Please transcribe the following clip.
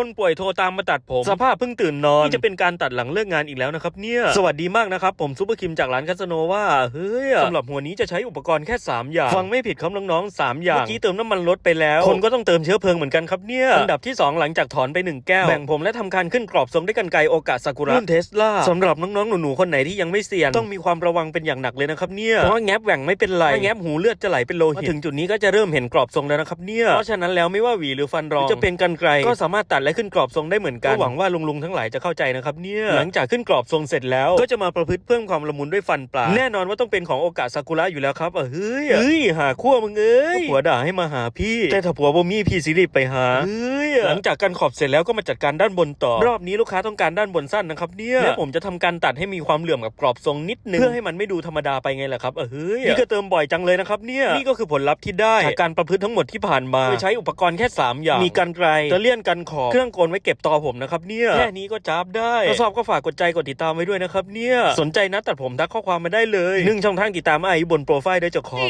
คนป่วยโทรตามมาตัดผม สภาพเพิ่งตื่นนอนนี่จะเป็นการตัดหลังเลิกงานอีกแล้วนะครับเนี่ย สวัสดีมากนะครับ ผมซูเปอร์คิมจากร้านคาสโนว่าเฮ้ยสำหรับหัวนี้จะใช้อุปกรณ์แค่ 3 อย่าง ฟังไม่ผิดครับน้องๆ 3 อย่าง เมื่อกี้เติมน้ำมันรถไปแล้ว คนก็ต้องเติมเชื้อเพลิงเหมือนกันครับเนี่ย อันดับที่ 2 หลังจากถอนไป 1 แก้ว แบ่งผมและทำการขึ้นกรอบทรงด้วยกันไกรโอกาสซากุระรุ่นเทสลาสำหรับน้องๆหนูๆคนไหนที่ยังไม่เสี่ยงต้องมีความระวังเป็นอย่างหนักเลยนะครับเนี่ยเพราะว่าแงบแหว่งไม่เป็นไรไม่แงบหูเลือดจะไหลเป็นโลหิตมาถึงจุดนี้ก็จะเริ่มเห็นกรอบทรงแล้วนะครับเนี่ยเพราะฉะนั้นแล้วไม่ว่าหวีหรือฟันรองหรือจะเป็นกันไกรก็สามารถตัดและขึ้นกรอบทรงได้เหมือนกันก็หวังว่าลุงๆทั้งหลายจะเข้าใจนะครับเนี่ยหลังจากขึ้นกรอบทรงเสร็จแล้ว ก็จะมาประพฤติเพิ่มความละมุนด้วยฟันปลาแน่นอนว่าต้องเป็นของโอกาสซากุระอยู่แล้วครับเออเฮ้ยเฮ้ยหาขั้วมึงเอ้ยผัวด่าให้มาหาพี่ แต่ถ้าผัวบ่มีพี่สิรีบไปหาเฮ้ยหลังจากการขอบเสร็จแล้วก็มาจัดการด้านบนต่อ รอบนี้ลูกค้าต้องการด้านบนสั้นนะครับเนี่ยและผมจะทำการตัดให้มีความเหลื่อมกับกรอบทรงนิดนึงเพื่อให้มันไม่ดูธรรมดาไปไงล่ะครับเออเฮ้ยนี่ก็เติมบ่อยจังเลยนะครับเนี่ยนี่ก็คือผลลัพธ์ที่ได้จากการประพฤติทั้งหมดที่ผ่านมาโดยใช้อุปกรณ์แค่สามอย่างมีกันไกรตะเลี่ยนกันขอบเครื่องกลไว้เก็บตอผมนะครับเนี่ยแค่นี้ก็จับได้ถ้าชอบก็ฝากกดใจกดติดตามไว้ด้วยนะครับเนี่ยสนใจนะตัดผมทักข้อความมาได้เลยหนึ่งช่องทางติดตามไอ้บนโปรไฟล์ด้วยเจ้าของ